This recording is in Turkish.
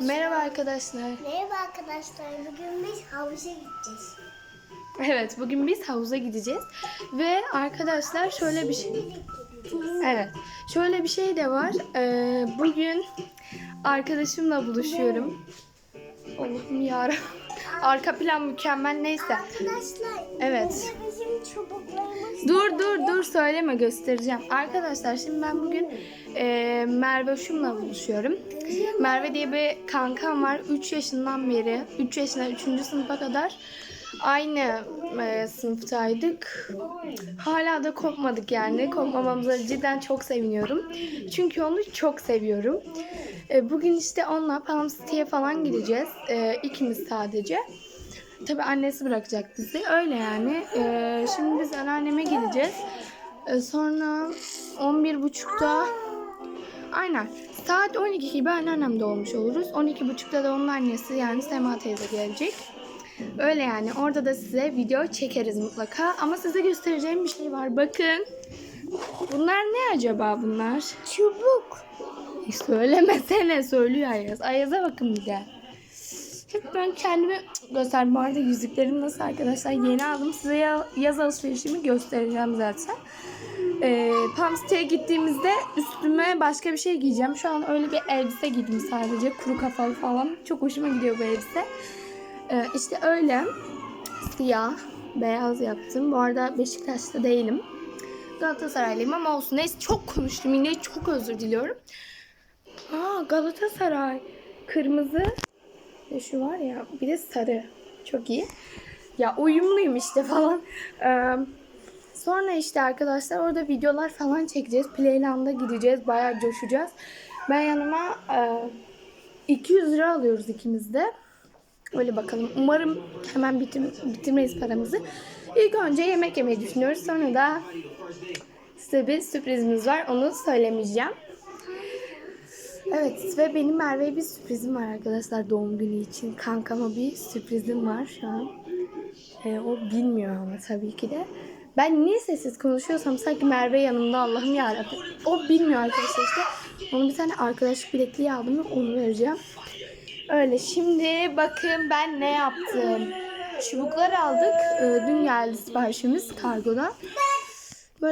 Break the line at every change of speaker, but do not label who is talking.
Merhaba arkadaşlar.
Merhaba arkadaşlar. Bugün biz havuza gideceğiz.
Evet, bugün biz havuza gideceğiz ve arkadaşlar şöyle bir şey. Evet, şöyle bir şey de var. Ee, bugün arkadaşımla buluşuyorum. Allah'ım yarabbim. Arka plan mükemmel neyse.
Arkadaşlar.
Evet.
bizim çubuklarımız.
Dur dur dur söyleme göstereceğim. Arkadaşlar şimdi ben bugün e, Merve Şum'la buluşuyorum. Merve diye bir kankam var. 3 yaşından beri, 3 yaşından 3. sınıfa kadar aynı e, sınıftaydık. Hala da kopmadık yani. Kopmamamıza cidden çok seviniyorum. Çünkü onu çok seviyorum. E, bugün işte onunla Palm City'ye falan gideceğiz. E, ikimiz sadece. Tabii annesi bırakacak bizi. Öyle yani. Ee, şimdi biz anneanneme gideceğiz. Ee, sonra 11.30'da aynen saat 12 gibi anneannemde olmuş oluruz. 12.30'da da onun annesi yani Sema teyze gelecek. Öyle yani. Orada da size video çekeriz mutlaka. Ama size göstereceğim bir şey var. Bakın. Bunlar ne acaba bunlar?
Çubuk.
E, söylemesene söylüyor Ayaz. Ayaz'a bakın bir de. Hep ben kendimi göster. Bu arada yüzüklerim nasıl arkadaşlar? Yeni aldım. Size ya- yaz alışverişimi göstereceğim zaten. Ee, Palm City'ye gittiğimizde üstüme başka bir şey giyeceğim. Şu an öyle bir elbise giydim sadece. Kuru kafalı falan. Çok hoşuma gidiyor bu elbise. Ee, işte öyle. Siyah, beyaz yaptım. Bu arada Beşiktaş'ta değilim. Galatasaraylıyım ama olsun. Neyse çok konuştum yine. Çok özür diliyorum. Aa Galatasaray. Kırmızı. Ve şu var ya bir de sarı. Çok iyi. Ya uyumluyum işte falan. Ee, sonra işte arkadaşlar orada videolar falan çekeceğiz. Playland'a gideceğiz. Bayağı coşacağız. Ben yanıma e, 200 lira alıyoruz ikimiz de. Öyle bakalım. Umarım hemen bitir, bitirmeyiz paramızı. İlk önce yemek yemeyi düşünüyoruz. Sonra da size bir sürprizimiz var. Onu söylemeyeceğim. Evet ve benim Merve'ye bir sürprizim var arkadaşlar doğum günü için. Kankama bir sürprizim var şu an. Ee, o bilmiyor ama tabii ki de. Ben niye sessiz konuşuyorsam sanki Merve yanımda Allah'ım yarabbim. O bilmiyor arkadaşlar işte. Onun bir tane arkadaşlık bilekliği aldım onu vereceğim. Öyle şimdi bakın ben ne yaptım. Çubuklar aldık. Ee, dün geldi siparişimiz kargodan.